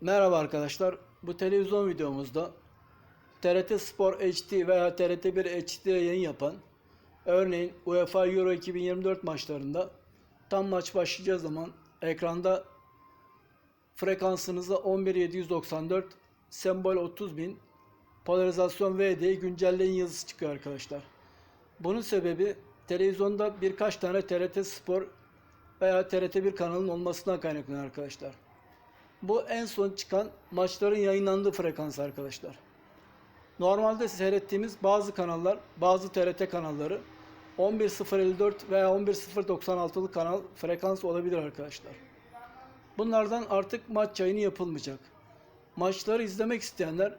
Merhaba arkadaşlar. Bu televizyon videomuzda TRT Spor HD veya TRT1 HD'de yayın yapan örneğin UEFA Euro 2024 maçlarında tam maç başlayacağı zaman ekranda frekansınızda 11794 sembol 30000 polarizasyon VD güncelleyin yazısı çıkıyor arkadaşlar. Bunun sebebi televizyonda birkaç tane TRT Spor veya TRT1 kanalının olmasından kaynaklanıyor arkadaşlar. Bu en son çıkan maçların yayınlandığı frekans arkadaşlar. Normalde seyrettiğimiz bazı kanallar, bazı TRT kanalları 11054 veya 11096'lı kanal frekans olabilir arkadaşlar. Bunlardan artık maç yayını yapılmayacak. Maçları izlemek isteyenler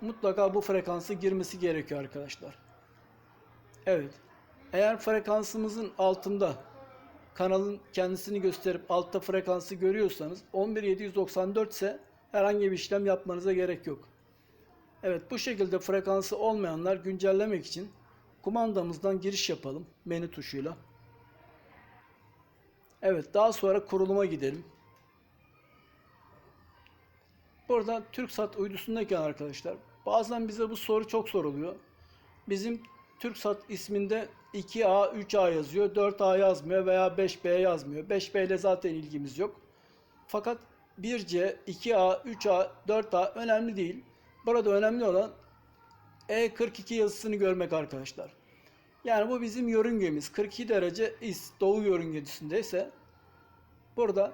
mutlaka bu frekansı girmesi gerekiyor arkadaşlar. Evet. Eğer frekansımızın altında kanalın kendisini gösterip altta frekansı görüyorsanız 11794 ise herhangi bir işlem yapmanıza gerek yok. Evet bu şekilde frekansı olmayanlar güncellemek için kumandamızdan giriş yapalım menü tuşuyla. Evet daha sonra kuruluma gidelim. Burada TürkSat uydusundayken arkadaşlar bazen bize bu soru çok soruluyor. Bizim TürkSat isminde 2A, 3A yazıyor, 4A yazmıyor veya 5B yazmıyor. 5B ile zaten ilgimiz yok. Fakat 1C, 2A, 3A, 4A önemli değil. Burada önemli olan E42 yazısını görmek arkadaşlar. Yani bu bizim yörüngemiz. 42 derece is doğu yörüngesindeyse burada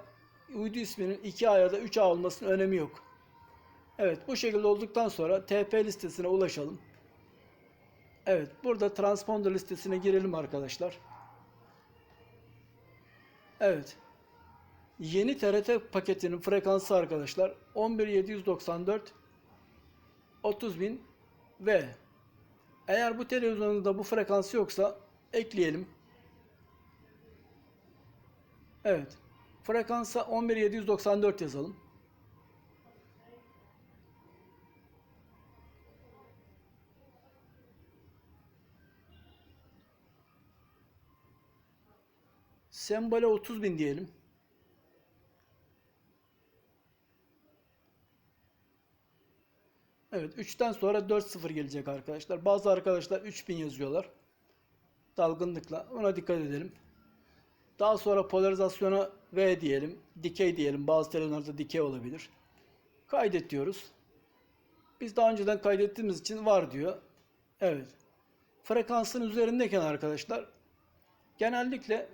uydu isminin 2A ya da 3A olmasının önemi yok. Evet bu şekilde olduktan sonra TP listesine ulaşalım. Evet, burada transponder listesine girelim arkadaşlar. Evet. Yeni TRT paketinin frekansı arkadaşlar 11794 30000 ve eğer bu televizyonda bu frekansı yoksa ekleyelim. Evet. Frekansa 11794 yazalım. Sembole 30 bin diyelim. Evet 3'ten sonra 4-0 gelecek arkadaşlar. Bazı arkadaşlar 3000 yazıyorlar. Dalgınlıkla. Ona dikkat edelim. Daha sonra polarizasyona V diyelim. Dikey diyelim. Bazı televizyonlarda dikey olabilir. Kaydet diyoruz. Biz daha önceden kaydettiğimiz için var diyor. Evet. Frekansın üzerindeyken arkadaşlar genellikle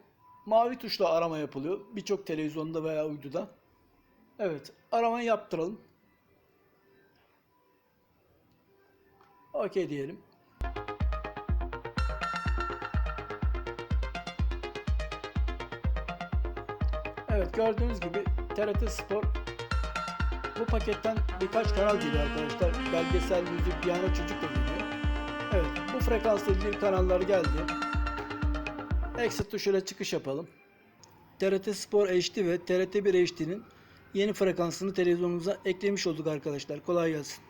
mavi tuşla arama yapılıyor. Birçok televizyonda veya uyduda. Evet. Aramayı yaptıralım. OK diyelim. Evet gördüğünüz gibi TRT Spor bu paketten birkaç kanal geliyor arkadaşlar. Belgesel, müzik, piyano, çocuk da geliyor. Evet bu frekansla ilgili kanallar geldi. Exit tuşuyla çıkış yapalım. TRT Spor HD ve TRT1 HD'nin yeni frekansını televizyonumuza eklemiş olduk arkadaşlar. Kolay gelsin.